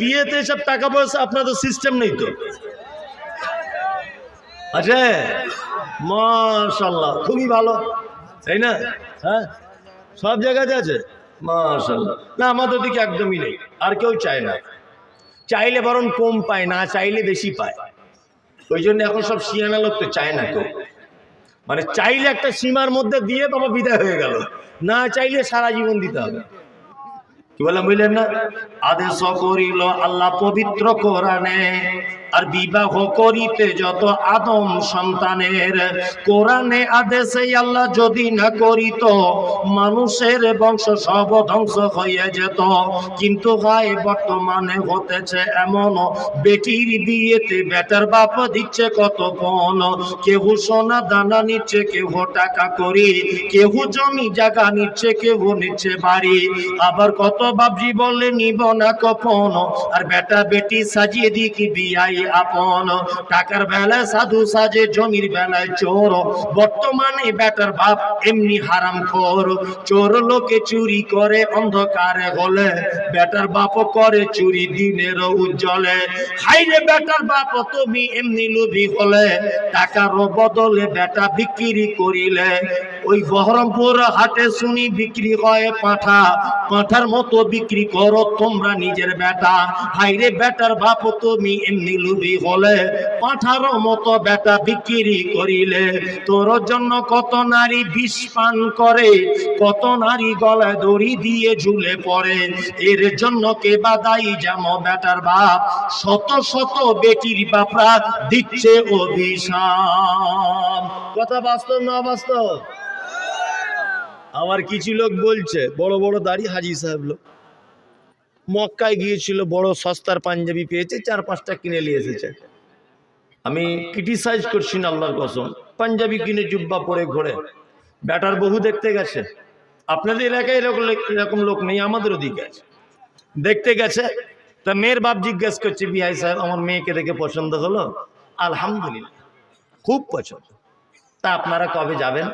বিয়েতে এসব টাকা পয়সা আপনাদের সিস্টেম নেই তো। আছে মাশাল্লাহ খুবই ভালো, তাই না? হ্যাঁ সব জায়গাতে আছে? মাশাল্লাহ না, আমাদের দিকে একদমই নেই, আর কেউ চায় না। চাইলে বরং কম পায়, না চাইলে বেশি পায়। ওই জন্য এখন সব শিয়ানা লোক তো চায় না কেউ। মানে চাইলে একটা সীমার মধ্যে দিয়ে বাবা বিদায় হয়ে গেল, না চাইলে সারা জীবন দিতে হবে। কি বললাম বুঝলেন না আদেশ করিল আল্লাহ পবিত্র কোরআনে আর বিবাহ করিতে যত আদম সন্তানের, কোরআনে আদেশে আল্লাহ যদি না করিত, মানুষের বংশ সব ধ্বংস হয়ে যেত। কিন্তু হয়, বর্তমানে হতেছে এমন, বেটির বিয়েতে বেটার বাপ দিচ্ছে কত পণ কেউ সোনা দানা নিচ্ছে কেউ টাকা করি কেউ জমি জায়গা নিচ্ছে কেউ নিচ্ছে বাড়ি। আবার কত বাবজি বলে নিব না কপন, আর বেটা বেটি সাজিয়ে দি কি বিয়াই? আপন। টাকার বেলায় সাধু সাজে, জমির বেলায় চোর। বর্তমানে বেটার বাপ এমনি হারাম খোর। চোর লোকে চুরি করে, অন্ধকারে হলে বেটার বাপ করে চুরি দিনের উজ্জ্বলে। হাইরে বেটার বাপ, তুমি এমনি লোভী হলে, টাকার বদলে বেটা বিক্রি করিলে। ওই বহরমপুর হাটে শুনি বিক্রি হয় পাঠা। পাঠার মতো বিক্রি করো তোমরা নিজের বেটা। হাইরে বেটার বাপ তুমি এমনি লুবি হলে। পাঠার মতো বেটা বিক্রি করিলে। তোর জন্য কত নারী বিষ পান করে। কত নারী গলায় দড়ি দিয়ে ঝুলে পড়ে। এর জন্য কে বাদাই যেম বেটার বাপ। শত শত বেটির বাপরা দিচ্ছে অভিশাপ। কথা বাস্তব না বাস্তব? আমার কিছু লোক বলছে, বড় বড় দাড়ি, হাজি সাহেব লোক। মক্কায় গিয়েছিল, বড় সস্তার পাঞ্জাবি পেয়েছে, চার পাঁচটা কিনে নিয়ে এসেছে। আমি ক্রিটিসাইজ করছি না আল্লাহর কসম। পাঞ্জাবি কিনে জুব্বা পরে ঘোরে। ব্যাটার বহু দেখতে গেছে। আপনাদের এলাকায় এরকম এরকম লোক নেই আমাদের ওদিকে আছে। দেখতে গেছে। তা মেয়ের বাপ জিজ্ঞেস করছে বিহাই সাহেব, আমার মেয়েকে দেখে পছন্দ হলো? আলহামদুলিল্লাহ, খুব পছন্দ। তা আপনারা কবে যাবেন?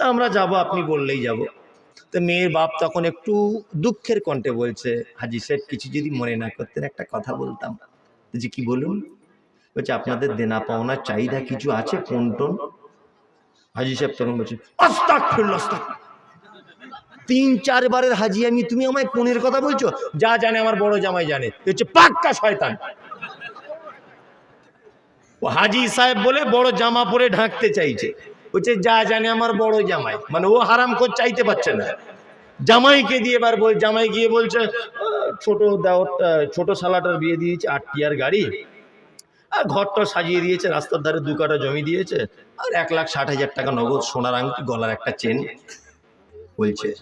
তা আমরা যাব, আপনি বললেই যাব। তো মেয়ের বাপ তখন একটু দুঃখের কণ্ঠে বলছে, হাজি সাহেব, কিছু যদি মনে না করতেন একটা কথা বলতাম। যে কি বলুন? বলছে, আপনাদের দেনা পাওনার চাহিদা কিছু আছে, কোন টোন? হাজি সাহেব তখন বলছে তিন চারবারের হাজি আমি, তুমি আমায় পনেরো কথা বলছো? যা জানে আমার বড় জামাই জানে। হচ্ছে পাক্কা শয়তান। ও হাজি সাহেব বলে বড় জামা পরে ঢাকতে চাইছে। বলছে যা জানে আমার বড় জামাই। মানে ও হারাম খোঁজ চাইতে পারছে না। জামাইকে দিয়ে এবার বল জামাই গিয়ে বলছে "আহ, ছোট দেওয়ার ছোট সালাটার বিয়ে দিয়েছে আট টিয়ার গাড়ি। আর ঘরটা সাজিয়ে দিয়েছে রাস্তার ধারে দু কাটা জমি দিয়েছে। আর এক লাখ ষাট হাজার টাকা নগদ সোনার আংটি গলার একটা চেন। বলছে।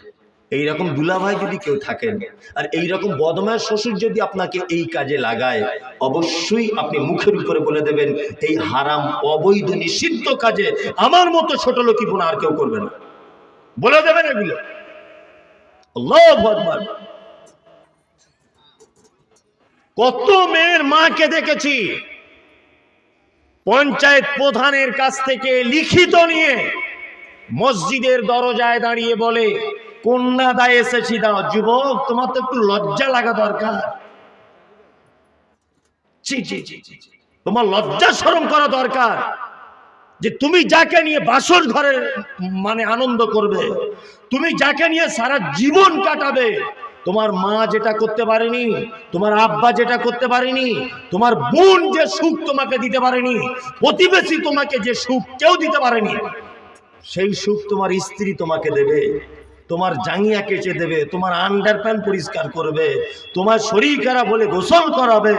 এইরকম দুলাভাই যদি কেউ থাকেন, আর এইরকম বদমায়ের শ্বশুর যদি আপনাকে এই কাজে লাগায়, অবশ্যই আপনি মুখের উপরে বলে দেবেন, এই হারাম, অবৈধ, নিষিদ্ধ কাজে আমার মতো ছোট লোকই বোন আর কেউ করবে না। বলে দেবেন এগুলো। কত মেয়ের মাকে দেখেছি, পঞ্চায়েত প্রধানের কাছ থেকে লিখিত নিয়ে মসজিদের দরজায় দাঁড়িয়ে বলে কন্যা দায় এসেছি, দাও। যুবক, তোমার তো একটু লজ্জা লাগা দরকার। তোমার লজ্জা স্মরণ করা দরকার যে তুমি যাকে নিয়ে বাসর ঘরে মানে আনন্দ করবে, তুমি যাকে নিয়ে সারা জীবন কাটাবে, তোমার মা যেটা করতে পারেনি, তোমার আব্বা যেটা করতে পারেনি, তোমার বোন যে সুখ তোমাকে দিতে পারেনি, প্রতিবেশী তোমাকে যে সুখ কেউ দিতে পারেনি, সেই সুখ তোমার স্ত্রী তোমাকে দেবে। তোমার জাঙ্গিয়া কেচে দেবে, তোমার আন্ডার প্যান্ট পরিষ্কার করবে, তোমার শরীর খারাপ হলে গোসল করাবে।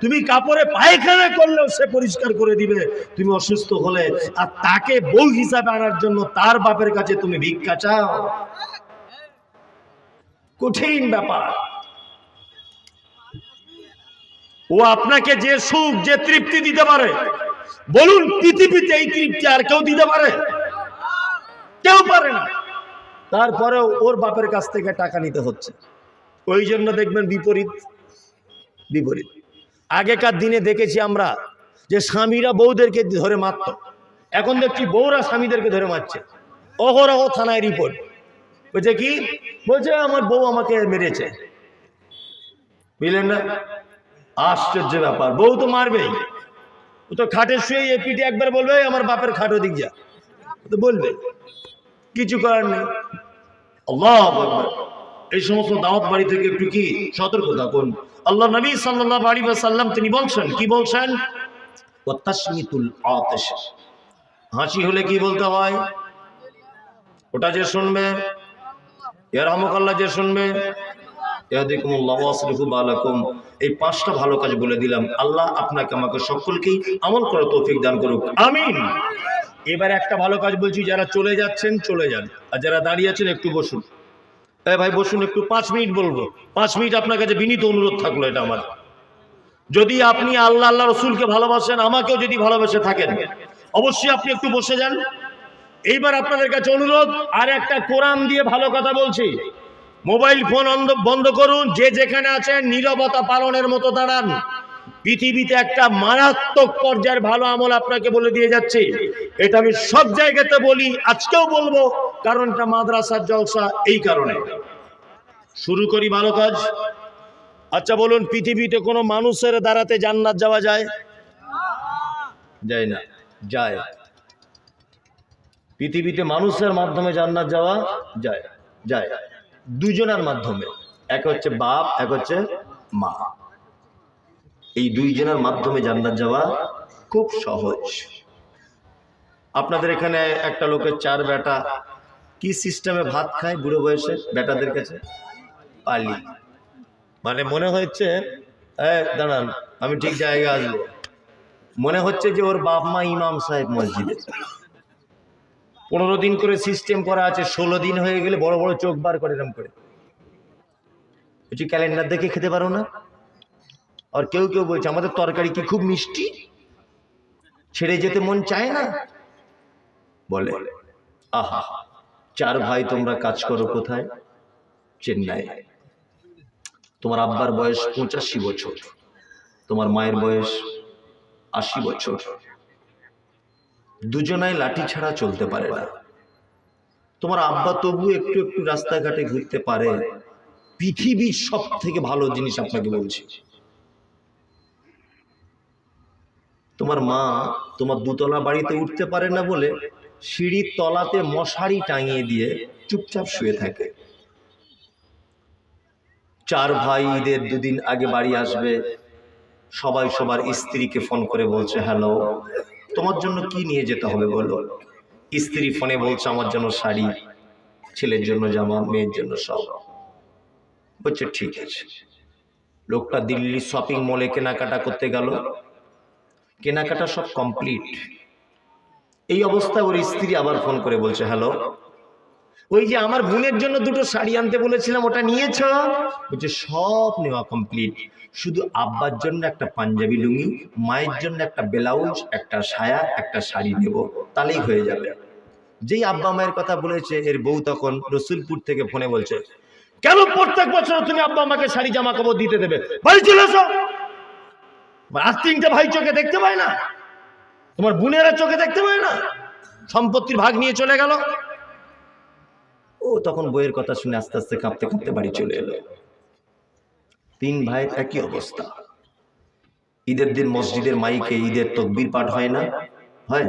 তুমি কাপড়ে পায়খানা করলেও সে পরিষ্কার করে দিবে। তুমি অসুস্থ হলে আর তাকে বউ হিসাবে আনার জন্য তার বাপের কাছে তুমি ভিক্ষা চাও? কঠিন ব্যাপার। ও আপনাকে যে সুখ, যে তৃপ্তি দিতে পারে, বলুন পৃথিবীতে এই তৃপ্তি আর কেউ দিতে পারে? কেউ পারে না। তারপরেও ওর বাপের কাছ থেকে টাকা নিতে হচ্ছে। ওই জন্য দেখবেন বিপরীত বিপরীত। আগেকার দিনে দেখেছি আমরা যে স্বামীরা বউদেরকে ধরে মারত। এখন দেখছি বউরা স্বামীদেরকে ধরে মারছে। অহরহ থানায় রিপোর্ট। বলছে কি? বলছে, আমার বউ আমাকে মেরেছে। বুঝলেন না? আশ্চর্য ব্যাপার। বউ তো মারবেই। ও তো খাটে শুয়ে এ পিঠে একবার বলবে আমার বাপের খাটো দিক যা। তো বলবে। কিছু করার নেই। আল্লাহ এই সমস্ত দাওয়াত বাড়ি থেকে একটু কি সতর্ক থাকুন। আল্লাহ নবী সাল্লাল্লাহু আলাইহি ওয়াসাল্লাম তিনি বলছেন, কি বলছেন? ওয়াতাসমিতুল আতিশ। হাসি হলে কি বলতে হয়? ওটা যে শুনবে, ইয়ারহামুকাল্লাহ যে শুনবে এই পাঁচটা ভালো কাজ বলে দিলাম। আল্লাহ আপনাকে, আমাকে সকলকেই আমল করার তৌফিক দান করুক। আমিন। এবার একটা ভালো কাজ বলছি, যারা চলে যাচ্ছেন, চলে যান। আর যারা দাঁড়িয়ে আছেন, একটু বসুন। এই ভাই, বসুন একটু, পাঁচ মিনিট বলব। পাঁচ মিনিট আপনার কাছে বিনীত অনুরোধ থাকল এটা আমার। যদি আপনি আল্লাহ আল্লাহ রসুলকে ভালোবাসেন, আমাকেও যদি ভালোবেসে থাকেন, অবশ্যই আপনি একটু বসে যান। এইবার আপনাদের কাছে অনুরোধ, আর একটা কোরআন দিয়ে ভালো কথা বলছি। মোবাইল ফোন বন্ধ করুন, যে যেখানে আছেন, নীরবতা পালনের মতো দাঁড়ান। পৃথিবীতে একটা মারাত্মক পর্যায়ের ভালো আমল আপনাকে বলে দিয়ে যাচ্ছে। এটা আমি সব জায়গাতে বলি, আজকেও বলব কারণ এটা মাদ্রাসার জলসা এই কারণে। শুরু করি ভালো কাজ। আচ্ছা বলুন, পৃথিবীতে কোনো মানুষের দ্বারাতে জান্নাত যাওয়া যায়? যায় না, যায়। পৃথিবীতে মানুষের মাধ্যমে জান্নাত যাওয়া যায় যায়। দুজনের মাধ্যমে, এক হচ্ছে বাপ, এক হচ্ছে মা। এই দুইজনের মাধ্যমে জান্নাত যাওয়া খুব সহজ। আপনাদের এখানে একটা লোকের চার বেটা কি সিস্টেমে ভাত খায় বুড়ো বয়সে? বেটাদের কাছে? পালি। মানে মনে হচ্ছে, এই দাঁড়ান, আমি ঠিক জায়গায় আসব। মনে হচ্ছে যে ওর বাপ মা ইমাম সাহেব মসজিদে। পনেরো দিন করে সিস্টেম করা আছে, ষোলো দিন হয়ে গেলে বড় বড় চোখ বার করে এরম করে। বলছি, ক্যালেন্ডার দেখে খেতে পারো না? আর কেউ কেউ বলছে আমাদের তরকারি কি খুব মিষ্টি ছেড়ে যেতে মন চায় না বলে আহা চার ভাই তোমরা কাজ করো কোথায় চেন্নাই তোমার আব্বার বয়স পঁচাশি বছর তোমার মায়ের বয়স আশি বছর দুজনাই লাঠি ছাড়া চলতে পারে না। তোমার আব্বা তবু একটু একটু রাস্তাঘাটে ঘুরতে পারে। পৃথিবীর সব থেকে ভালো জিনিস আপনাকে বলছি। তোমার মা তোমার দুতলা বাড়িতে উঠতে পারে না বলে সিঁড়ির তলাতে মশারি টাঙিয়ে দিয়ে চুপচাপ শুয়ে থাকে। চার ভাই ঈদের দুদিন আগে বাড়ি আসবে। সবাই সবার স্ত্রীকে ফোন করে বলছে, হ্যালো, তোমার জন্য কি নিয়ে যেতে হবে বলো? স্ত্রী ফোনে বলছে, আমার জন্য শাড়ি, ছেলের জন্য জামা, মেয়ের জন্য সব। বলছে, ঠিক আছে। লোকটা দিল্লি শপিং মলে কেনাকাটা করতে গেল। কেনাকাটা সব কমপ্লিট এই অবস্থায় ওর স্ত্রী আবার ফোন করে বলছে হ্যালো ওই যে আমার বোনের জন্য দুটো শাড়ি আনতে বলেছিলাম, ওটা নিয়েছ? বলছে, সব নেওয়া কমপ্লিট শুধু আব্বার জন্য একটা পাঞ্জাবি লুঙ্গি, মায়ের জন্য একটা ব্লাউজ, একটা সায়া, একটা শাড়ি নেব। তাহলেই হয়ে যাবে। যেই আব্বা মায়ের কথা বলেছে, এর বউ তখন রসুলপুর থেকে ফোনে বলছে, কেন প্রত্যেক বছর তুমি আব্বা আমাকে শাড়ি, জামা কাপড় দিতে দেবে? বাড়ি চলে আর তিনটে ভাই চোখে দেখতে পায় না। তোমার বোনেরা চোখে দেখতে পায় না। সম্পত্তির ভাগ নিয়ে চলে গেল। ও তখন বইয়ের কথা শুনে আস্তে আস্তে কাঁপতে কাঁপতে বাড়ি চলে এলো। তিন ভাই একই অবস্থা। ঈদের দিন মসজিদের মাইকে ঈদের তকবির পাঠ হয় না? হয়?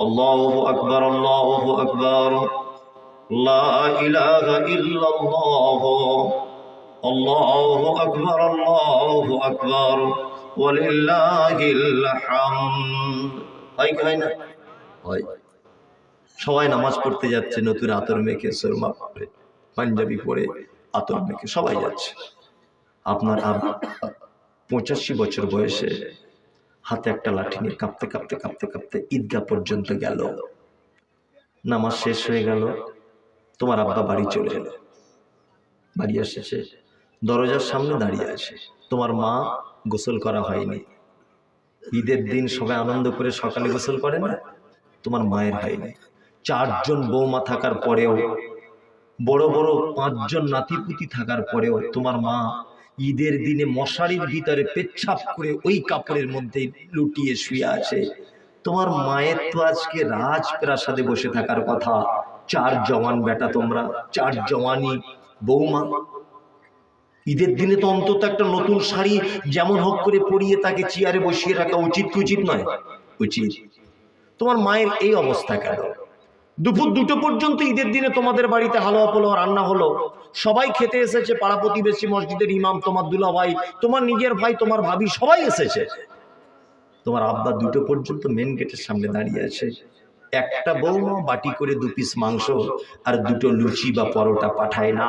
আল্লাহু আকবার আল্লাহু আকবার। আল্লাহু আকবার আল্লাহু আকবার। হয় না? হয়। সবাই নামাজ পড়তে যাচ্ছে, নতুন আতর মেখে সুরমা পরে, পাঞ্জাবি পরে, আতর মেখে, সবাই যাচ্ছে। আপনার পঁচাশি বছর বয়সে হাতে একটা লাঠি নিয়ে কাঁপতে কাঁপতে কাঁপতে কাঁপতে ঈদগাহ পর্যন্ত গেল। নামাজ শেষ হয়ে গেল, তোমার আব্বা বাড়ি চলে এলো। বাড়ি এসেছে দরজার সামনে দাঁড়িয়ে আছে। তোমার মা গোসল করা হয়নি। ঈদের দিন সবাই আনন্দ করে সকালে গোসল করে না? তোমার মায়ের হয়নি। চারজন বৌমা থাকার পরেও, বড় বড় পাঁচজন নাতিপুতি থাকার পরেও তোমার মা ঈদের দিনে মশারির ভিতরে পেচ্ছাপ করে ওই কাপড়ের মধ্যে লুটিয়ে শুয়ে আছে। তোমার মায়ের তো আজকে রাজপ্রাসাদে বসে থাকার কথা। চার জওয়ান বেটা তোমরা, চার জওয়ানি বৌমা। ঈদের দিনে তো অন্তত একটা নতুন শাড়ি যেমন হোক করে পরিয়ে তাকে চেয়ারে বসিয়ে রাখা উচিত কি উচিত নয়? উচিত। তোমার মায়ের এই অবস্থা কেন? দুপুর দুটো পর্যন্ত ঈদের দিনে তোমাদের বাড়িতে হালুয়া পোলাও রান্না হলো। সবাই খেতে এসেছে, পাড়া প্রতিবেশী, মসজিদের ইমাম, তোমার দুলা ভাই তোমার নিজের ভাই, তোমার ভাবি, সবাই এসেছে। তোমার আব্বা দুটো পর্যন্ত মেন গেটের সামনে দাঁড়িয়ে আছে। একটা বৌমা বাটি করে দু পিস মাংস আর দুটো লুচি বা পরোটা পাঠায় না।